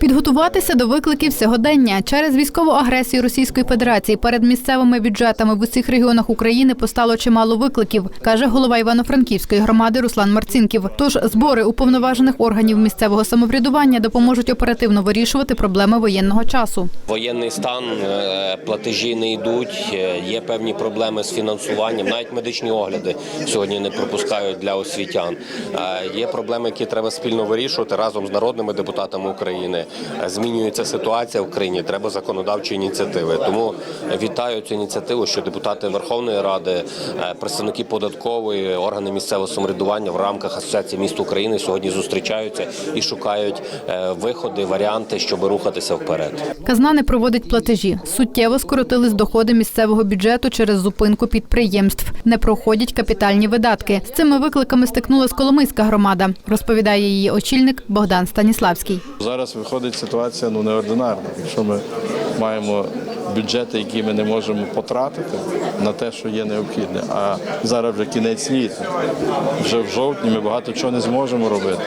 Підготуватися до викликів сьогодення через військову агресію Російської Федерації перед місцевими бюджетами в усіх регіонах України постало чимало викликів, каже голова Івано-Франківської громади Руслан Марцінків. Тож збори уповноважених органів місцевого самоврядування допоможуть оперативно вирішувати проблеми воєнного часу. Воєнний стан, е, платежі не йдуть, е, є певні проблеми з фінансуванням. Навіть медичні огляди сьогодні не пропускають для освітян. Е, Є проблеми, які треба спільно вирішувати разом з народними депутатами України. Змінюється ситуація в країні. Треба законодавчі ініціативи. Тому вітаю цю ініціативу, що депутати Верховної Ради, е, представники податкової, органи місцевого самоврядування в рамках Асоціації міст України сьогодні зустрічаються і шукають е, виходи, варіанти, щоб рухатися вперед. Казна не проводить платежі. Суттєво скоротились доходи місцевого бюджету через зупинку підприємств. Не проходять капітальні видатки. З цими викликами стикнулась Коломийська громада, розповідає її очільник Богдан Станіславський. Зараз виходить ситуація ну неординарна. Якщо ми маємо бюджети, які ми не можемо потратити на те, що є необхідне. А зараз вже кінець літа. Вже в жовтні ми багато чого не зможемо робити.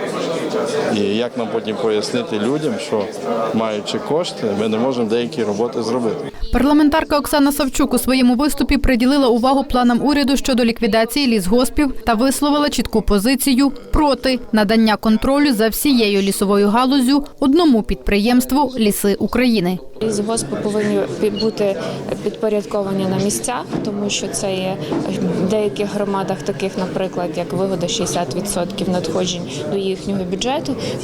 І як нам потім пояснити людям, що маючи кошти, ми не можемо деякі роботи зробити. Парламентарка Оксана Савчук у своєму виступі приділила увагу планам уряду щодо ліквідації лісгоспів та висловила чітку позицію проти надання контролю за всією лісовою галузю одному підприємству Ліси України. Лісгоспи повинні бути підпорядковані на місцях, тому що це є в деяких громадах, таких, наприклад, як вигода 60% надходжень до їхнього бюджету.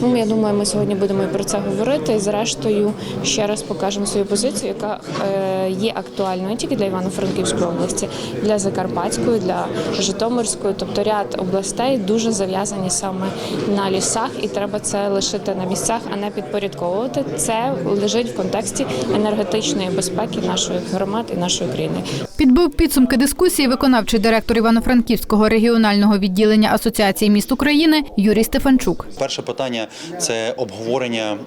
Ну, я думаю, ми сьогодні будемо про це говорити. І зрештою ще раз покажемо свою позицію, яка е, є актуальною тільки для Івано-Франківської області, для Закарпатської, для Житомирської, тобто ряд областей дуже зав'язані саме на лісах, і треба це лишити на місцях, а не підпорядковувати. Це лежить в контексті енергетичної безпеки нашої громад і нашої країни. Підбив підсумки дискусії виконавчий директор Івано-Франківського регіонального відділення Асоціації міст України Юрій Стефанчук. Перше питання це обговорення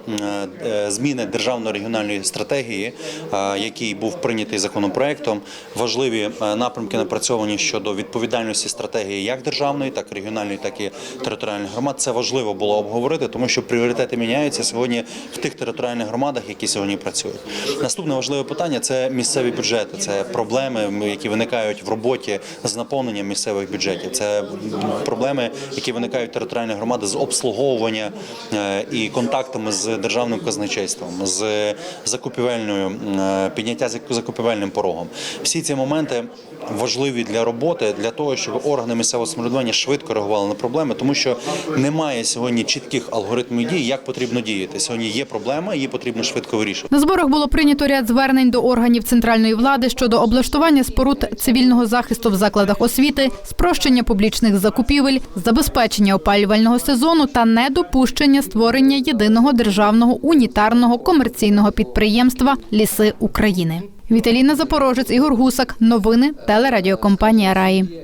е, зміни державної регіональної стратегії, е, який був прийнятий законопроектом. Важливі е, напрямки напрацьовані щодо відповідальності стратегії як державної, так і регіональної, так і територіальних громад. Це важливо було обговорити, тому що пріоритети міняються сьогодні в тих територіальних громадах, які сьогодні працюють. Наступне важливе питання це місцеві бюджети, це проблеми, які виникають в роботі з наповненням місцевих бюджетів. Це проблеми, які виникають в територіальних громадах з обслуговування е, і контактами з державним казначейством, з закупівельною е, підняття закупівельним порогом. Всі ці моменти важливі для роботи, для того, щоб органи місцевого самоврядування швидко реагували на проблеми, тому що немає сьогодні чітких алгоритмів дій, як потрібно діяти. Сьогодні є проблема, її потрібно швидко вирішувати. На зборах було прийнято ряд звернень до органів центральної влади щодо облаштування споруд цивільного захисту в закладах освіти, спрощення публічних закупівель, забезпечення опалювального сезону та недопущення створення єдиного державного унітарного комерційного підприємства Ліси України. Віталіна Запорожець, Ігор Гусак. Новини телерадіокомпанія Раї.